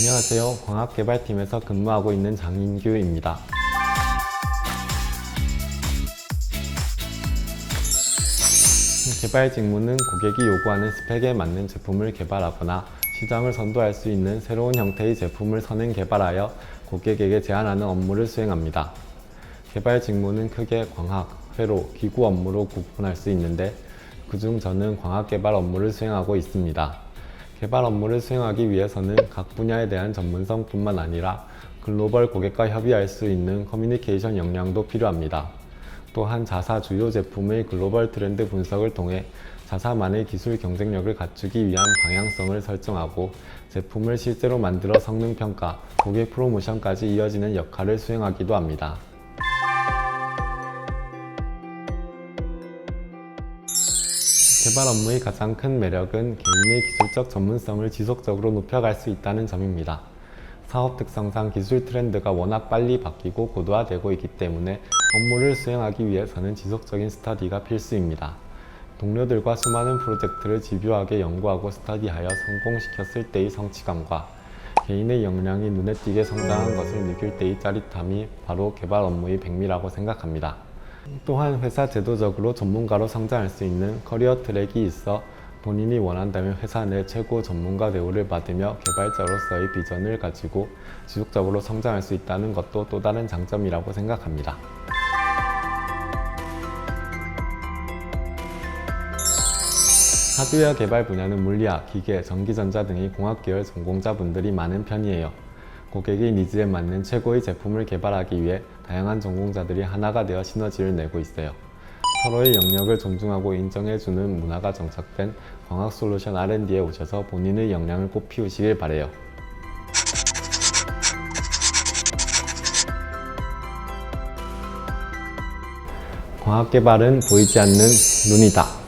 안녕하세요. 광학개발팀에서 근무하고 있는 장인규입니다. 개발 직무는 고객이 요구하는 스펙에 맞는 제품을 개발하거나 시장을 선도할 수 있는 새로운 형태의 제품을 선행 개발하여 고객에게 제안하는 업무를 수행합니다. 개발 직무는 크게 광학, 회로, 기구 업무로 구분할 수 있는데 그중 저는 광학 개발 업무를 수행하고 있습니다. 개발 업무를 수행하기 위해서는 각 분야에 대한 전문성뿐만 아니라 글로벌 고객과 협의할 수 있는 커뮤니케이션 역량도 필요합니다. 또한 자사 주요 제품의 글로벌 트렌드 분석을 통해 자사만의 기술 경쟁력을 갖추기 위한 방향성을 설정하고 제품을 실제로 만들어 성능 평가, 고객 프로모션까지 이어지는 역할을 수행하기도 합니다. 개발 업무의 가장 큰 매력은 개인의 기술적 전문성을 지속적으로 높여갈 수 있다는 점입니다. 사업 특성상 기술 트렌드가 워낙 빨리 바뀌고 고도화되고 있기 때문에 업무를 수행하기 위해서는 지속적인 스터디가 필수입니다. 동료들과 수많은 프로젝트를 집요하게 연구하고 스터디하여 성공시켰을 때의 성취감과 개인의 역량이 눈에 띄게 성장한 것을 느낄 때의 짜릿함이 바로 개발 업무의 백미라고 생각합니다. 또한 회사 제도적으로 전문가로 성장할 수 있는 커리어 트랙이 있어 본인이 원한다면 회사 내 최고 전문가 대우를 받으며 개발자로서의 비전을 가지고 지속적으로 성장할 수 있다는 것도 또 다른 장점이라고 생각합니다. 하드웨어 개발 분야는 물리학, 기계, 전기전자 등의 공학 계열 전공자분들이 많은 편이에요. 고객의 니즈에 맞는 최고의 제품을 개발하기 위해 다양한 전공자들이 하나가 되어 시너지를 내고 있어요. 서로의 영역을 존중하고 인정해주는 문화가 정착된 광학 솔루션 R&D에 오셔서 본인의 역량을 꼭 피우시길 바래요. 광학 개발은 보이지 않는 눈이다.